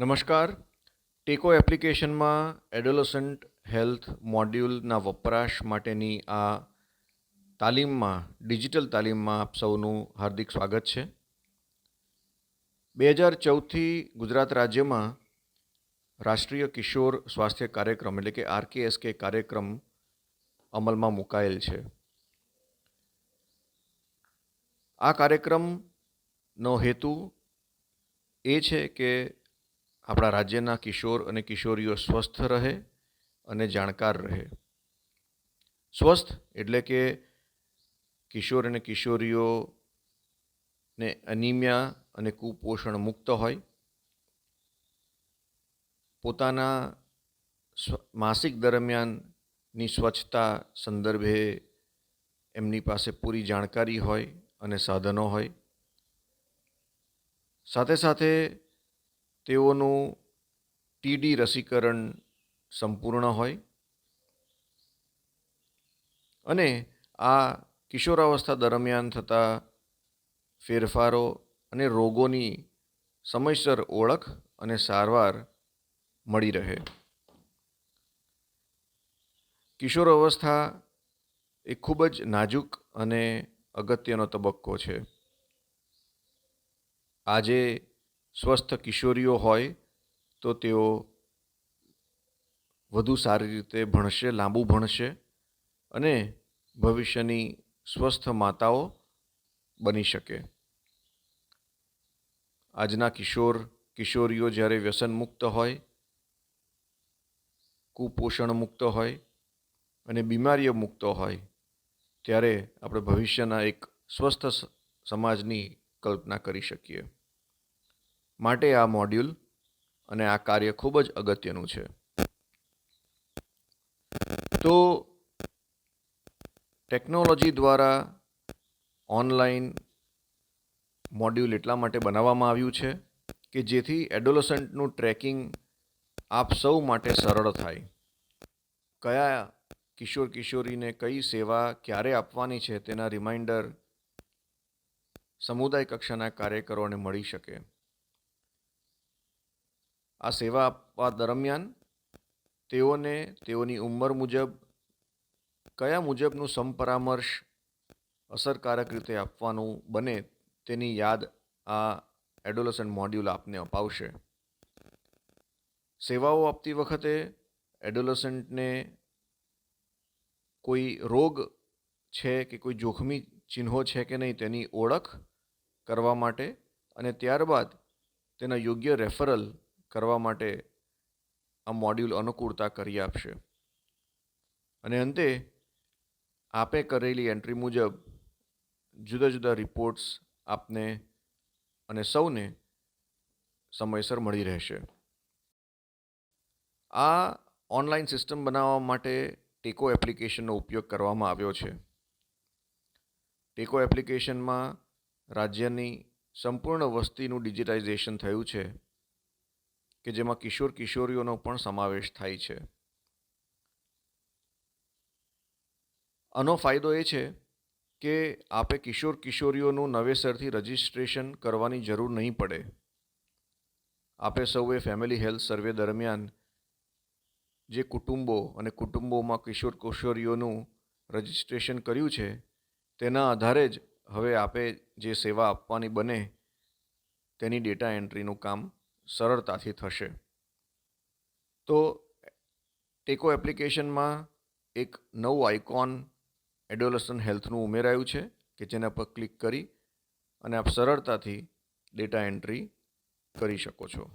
નમસ્કાર. ટેકો એપ્લિકેશનમાં એડોલસન્ટ હેલ્થ મોડ્યુલના વપરાશ માટેની આ તાલીમમાં, ડિજિટલ તાલીમમાં આપ સૌનું હાર્દિક સ્વાગત છે. બે હજાર ચૌદથી ગુજરાત રાજ્યમાં રાષ્ટ્રીય કિશોર સ્વાસ્થ્ય કાર્યક્રમ, એટલે કે આરકેએસકે કાર્યક્રમ અમલમાં મુકાયેલ છે. આ કાર્યક્રમનો હેતુ એ છે કે આપણા રાજ્યના કિશોર અને કિશોરીઓ સ્વસ્થ રહે અને જાણકાર રહે. સ્વસ્થ એટલે કે કિશોર અને કિશોરીઓને અનિમિયા અને કુપોષણ મુક્ત હોય. પોતાના માસિક દરમિયાનની સ્વચ્છતા સંદર્ભે એમની પાસે પૂરી જાણકારી હોય અને સાધનો હોય. સાથે સાથે તેઓનું ટીડી રસીકરણ સંપૂર્ણ હોય અને આ કિશોરાવસ્થા દરમિયાન થતા ફેરફારો અને રોગોની સમયસર ઓળખ અને સારવાર મળી રહે. કિશોર અવસ્થા એ ખૂબ જ નાજુક અને અગત્યનો તબક્કો છે. આજે સ્વસ્થ કિશોરીઓ હોય તો તેઓ વધુ સારી રીતે ભણશે, લાંબુ ભણશે અને ભવિષ્યની સ્વસ્થ માતાઓ બની શકે. આજના કિશોર, કિશોરીઓ જ્યારે વ્યસન મુક્ત હોય, કુપોષણ મુક્ત હોય અને બીમારીઓ મુક્ત હોય, ત્યારે આપણે ભવિષ્યના એક સ્વસ્થ સમાજની કલ્પના કરી શકીએ. માટે આ મોડ્યુલ અને આ કાર્ય ખૂબ જ અગત્યનું છે. તો ટેકનોલોજી દ્વારા ઓનલાઈન મોડ્યુલ એટલા માટે બનાવવામાં આવ્યું છે કે જેથી એડોલસન્ટનું ટ્રેકિંગ આપ સૌ માટે સરળ થાય. કયા કિશોર કિશોરીને કઈ સેવા ક્યારે આપવાની છે તેના રિમાઇન્ડર સમુદાય કક્ષાના કાર્યકરોને મળી શકે. આ સેવા આપવા દરમિયાન તેઓને તેઓની ઉંમર મુજબ કયા મુજબનું સંપરામર્શ અસરકારક રીતે આપવાનું બને તેની યાદ આ એડોલસન્ટ મોડ્યુલ આપને અપાવશે. સેવાઓ આપતી વખતે એડોલસન્ટને કોઈ રોગ છે કે કોઈ જોખમી ચિહ્નો છે કે નહીં તેની ઓળખ કરવા માટે અને ત્યારબાદ તેના યોગ્ય રેફરલ કરવા માટે આ મોડ્યુલ અનુકૂળતા કરી આપશે. અને અંતે, આપે કરેલી એન્ટ્રી મુજબ જુદા જુદા રિપોર્ટ્સ આપને અને સૌને સમયસર મળી રહેશે. આ ઓનલાઈન સિસ્ટમ બનાવવા માટે ટેકો એપ્લિકેશનનો ઉપયોગ કરવામાં આવ્યો છે. ટેકો એપ્લિકેશનમાં રાજ્યની સંપૂર્ણ વસ્તીનું ડિજિટાઇઝેશન થયું છે. કે જેમાં કિશોર કિશોરીઓનો પણ સમાવેશ થાય છે. આનો ફાયદો એ છે કે આપે કિશોર કિશોરીઓનું નવેસરથી રજિસ્ટ્રેશન કરવાની જરૂર નહીં પડે. આપે સૌએ ફેમિલી હેલ્થ સર્વે દરમિયાન જે કુટુંબો અને કુટુંબોમાં કિશોર કિશોરીઓનું રજિસ્ટ્રેશન કર્યું છે, તેના આધારે જ હવે આપે જે સેવા આપવાની બને તેની ડેટા એન્ટ્રીનું કામ સરળતાથી થશે. તો ટેકો એપ્લિકેશનમાં એક નવું આઇકોન એડોલસન હેલ્થનું ઉમેરાયું છે કે જેના પર ક્લિક કરી અને આપ સરળતાથી ડેટા એન્ટ્રી કરી શકો છો.